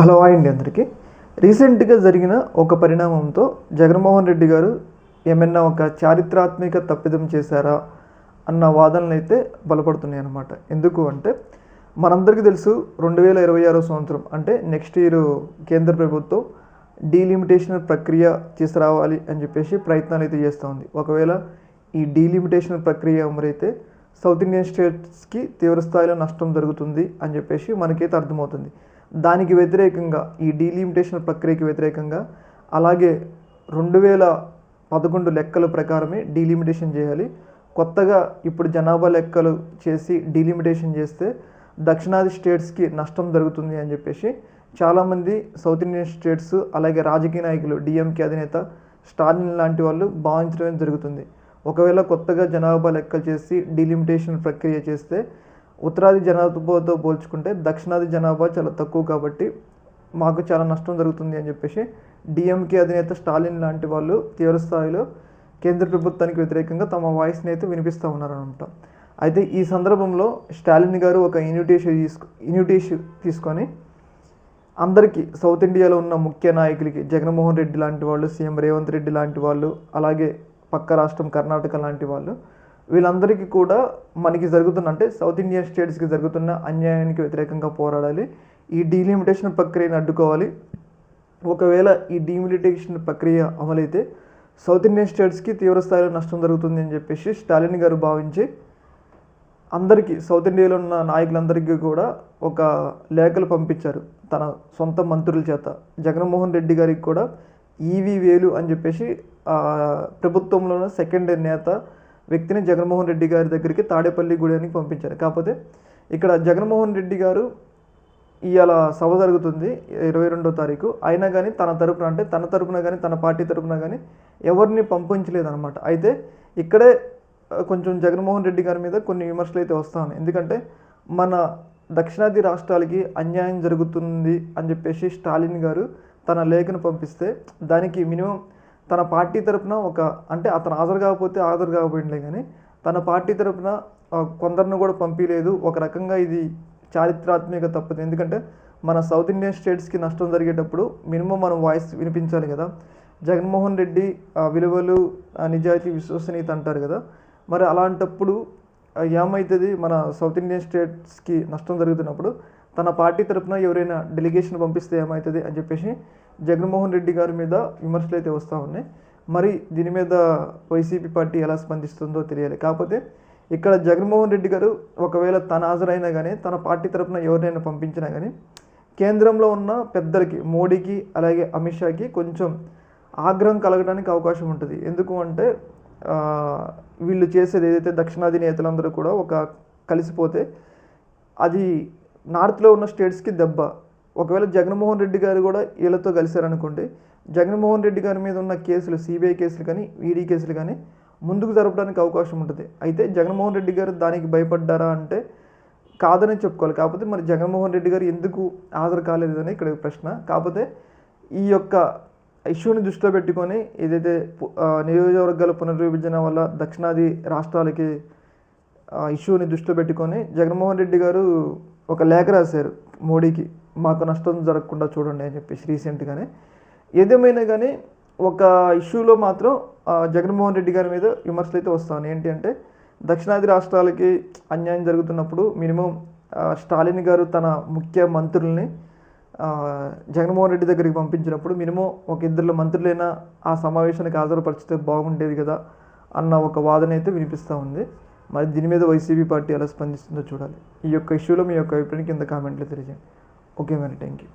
Hello అండి అందరికీ. రీసెంట్గా జరిగిన ఒక పరిణామంతో జగన్మోహన్ రెడ్డి గారు ఏమైనా ఒక చారిత్రాత్మక తప్పిదం చేశారా అన్న వాదనలు అయితే బలపడుతున్నాయి అన్నమాట ఎందుకు అంటే మనందరికీ తెలుసు రెండు వేల ఇరవై ఆరో సంవత్సరం అంటే నెక్స్ట్ ఇయర్ కేంద్ర ప్రభుత్వం డీలిమిటేషన్ ప్రక్రియ తీసుకురావాలి అని చెప్పేసి ప్రయత్నాలు అయితే చేస్తూ ఉంది. ఒకవేళ ఈ డీలిమిటేషన్ ప్రక్రియ అమరైతే సౌత్ ఇండియన్ స్టేట్స్కి తీవ్ర స్థాయిలో నష్టం జరుగుతుంది అని చెప్పేసి మనకైతే అర్థమవుతుంది. దానికి వ్యతిరేకంగా ఈ డీలిమిటేషన్ ప్రక్రియకి వ్యతిరేకంగా అలాగే రెండు వేల పదకొండు లెక్కల ప్రకారమే డీలిమిటేషన్ చేయాలి. కొత్తగా ఇప్పుడు జనాభా లెక్కలు చేసి డీలిమిటేషన్ చేస్తే దక్షిణాది స్టేట్స్కి నష్టం జరుగుతుంది అని చెప్పేసి చాలామంది సౌత్ ఇండియన్ స్టేట్స్ అలాగే రాజకీయ నాయకులు డిఎంకే అధినేత స్టాలిన్ లాంటి వాళ్ళు భావించడం జరుగుతుంది. ఒకవేళ కొత్తగా జనాభా లెక్కలు చేసి డీలిమిటేషన్ ప్రక్రియ చేస్తే ఉత్తరాది జనాభాతో పోల్చుకుంటే దక్షిణాది జనాభా చాలా తక్కువ కాబట్టి మాకు చాలా నష్టం జరుగుతుంది అని చెప్పేసి డిఎంకే అధినేత స్టాలిన్ లాంటి వాళ్ళు తీవ్రస్థాయిలో కేంద్ర ప్రభుత్వానికి వ్యతిరేకంగా తమ వాయిస్ని అయితే వినిపిస్తూ ఉన్నారనమాట అయితే ఈ సందర్భంలో స్టాలిన్ గారు ఒక ఇన్విటేషన్ తీసుకు ఇన్విటేషన్ తీసుకొని అందరికీ సౌత్ ఇండియాలో ఉన్న ముఖ్య నాయకులకి జగన్మోహన్ రెడ్డి లాంటి వాళ్ళు సీఎం రేవంత్ రెడ్డి లాంటి వాళ్ళు అలాగే పక్క రాష్ట్రం కర్ణాటక లాంటి వాళ్ళు వీళ్ళందరికీ కూడా మనకి జరుగుతున్న అంటే సౌత్ ఇండియన్ స్టేట్స్కి జరుగుతున్న అన్యాయానికి వ్యతిరేకంగా పోరాడాలి. ఈ డీలిమిటేషన్ ప్రక్రియను అడ్డుకోవాలి. ఒకవేళ ఈ డీమిలిటేషన్ ప్రక్రియ అమలైతే సౌత్ ఇండియన్ స్టేట్స్కి తీవ్ర స్థాయిలో నష్టం జరుగుతుంది అని చెప్పేసి స్టాలిన్ గారు భావించి అందరికీ సౌత్ ఇండియాలో ఉన్న నాయకులందరికీ కూడా ఒక లేఖలు పంపించారు తన సొంత మంత్రుల చేత. జగన్మోహన్ రెడ్డి గారికి కూడా ఈవి వేలు అని చెప్పేసి ప్రభుత్వంలోనే సెకండ్ నేత వ్యక్తిని జగన్మోహన్ రెడ్డి గారి దగ్గరికి తాడేపల్లి గుడానికి పంపించారు. కాకపోతే ఇక్కడ జగన్మోహన్ రెడ్డి గారు ఇవాళ సభ జరుగుతుంది ఇరవై రెండో తారీఖు. అయినా కానీ తన తరపున అంటే తన తరపున కానీ తన పార్టీ తరపున కానీ ఎవరిని పంపించలేదన్నమాట. అయితే ఇక్కడే కొంచెం జగన్మోహన్ రెడ్డి గారి మీద కొన్ని విమర్శలు అయితే వస్తాను. ఎందుకంటే మన దక్షిణాది రాష్ట్రాలకి అన్యాయం జరుగుతుంది అని చెప్పేసి స్టాలిన్ గారు తన లేఖను పంపిస్తే దానికి మినిమం తన పార్టీ తరపున ఒక అంటే అతను హాజరు కాకపోతే హాజరు కాకపోయిండే కానీ తన పార్టీ తరపున కొందరిని కూడా పంపించలేదు ఒక రకంగా ఇది చారిత్రాత్మక తప్పదు. ఎందుకంటే మన సౌత్ ఇండియన్ స్టేట్స్కి నష్టం జరిగేటప్పుడు మినిమం మనం వాయిస్ వినిపించాలి కదా. జగన్మోహన్ రెడ్డి విలువలు నిజాయితీ విశ్వసనీయత అంటారు కదా. మరి అలాంటప్పుడు ఏమవుతుంది మన సౌత్ ఇండియన్ స్టేట్స్కి నష్టం జరుగుతున్నప్పుడు తన పార్టీ తరపున ఎవరైనా డెలిగేషన్ పంపిస్తే ఏమవుతుంది అని చెప్పేసి జగన్మోహన్ రెడ్డి గారి మీద విమర్శలు అయితే వస్తూ ఉన్నాయి. మరి దీని మీద వైసీపీ పార్టీ ఎలా స్పందిస్తుందో తెలియాలి. కాకపోతే ఇక్కడ జగన్మోహన్ రెడ్డి గారు ఒకవేళ తన హాజరైనా కానీ తన పార్టీ తరపున ఎవరినైనా పంపించినా కానీ కేంద్రంలో ఉన్న పెద్దలకి మోడీకి అలాగే అమిత్ షాకి కొంచెం ఆగ్రహం కలగడానికి అవకాశం ఉంటుంది. ఎందుకు అంటే వీళ్ళు చేసేది ఏదైతే దక్షిణాది నేతలందరూ కూడా ఒక కలిసిపోతే అది నార్త్లో ఉన్న స్టేట్స్కి దెబ్బ. ఒకవేళ జగన్మోహన్ రెడ్డి గారు కూడా వీళ్ళతో కలిశారనుకోండి జగన్మోహన్ రెడ్డి గారి మీద ఉన్న కేసులు సిబిఐ కేసులు కానీ ఈడీ కేసులు కానీ ముందుకు జరపడానికి అవకాశం ఉంటుంది. అయితే జగన్మోహన్ రెడ్డి గారు దానికి భయపడ్డారా అంటే కాదని చెప్పుకోవాలి. కాకపోతే మరి జగన్మోహన్ రెడ్డి గారు ఎందుకు హాజరు కాలేదని ఇక్కడ ప్రశ్న. కాకపోతే ఈ యొక్క ఇష్యూని దృష్టిలో పెట్టుకొని ఏదైతే నియోజకవర్గాల పునర్విభజన వల్ల దక్షిణాది రాష్ట్రాలకి ఇష్యూని దృష్టిలో పెట్టుకొని జగన్మోహన్ రెడ్డి గారు ఒక లేఖ రాశారు మోడీకి. మాకు నష్టం జరగకుండా చూడండి అని చెప్పేసి రీసెంట్గానే. ఏదేమైనా కానీ ఒక ఇష్యూలో మాత్రం జగన్మోహన్ రెడ్డి గారి మీద విమర్శలు అయితే వస్తాను ఏంటి అంటే దక్షిణాది రాష్ట్రాలకి అన్యాయం జరుగుతున్నప్పుడు మినిమం స్టాలిన్ గారు తన ముఖ్య మంత్రుల్ని జగన్మోహన్ రెడ్డి దగ్గరికి పంపించినప్పుడు మినిమం ఒక ఇద్దరు మంత్రులైనా ఆ సమావేశానికి హాజరుపరిచితే బాగుండేది కదా అన్న ఒక వాదన అయితే వినిపిస్తూ ఉంది. మరి దీని మీద వైసీపీ పార్టీ ఎలా స్పందిస్తుందో చూడాలి. ఈ యొక్క ఇష్యూలో మీ యొక్క అభిప్రాయం కింద కామెంట్లో తెలియజేయండి. Okay madam thank you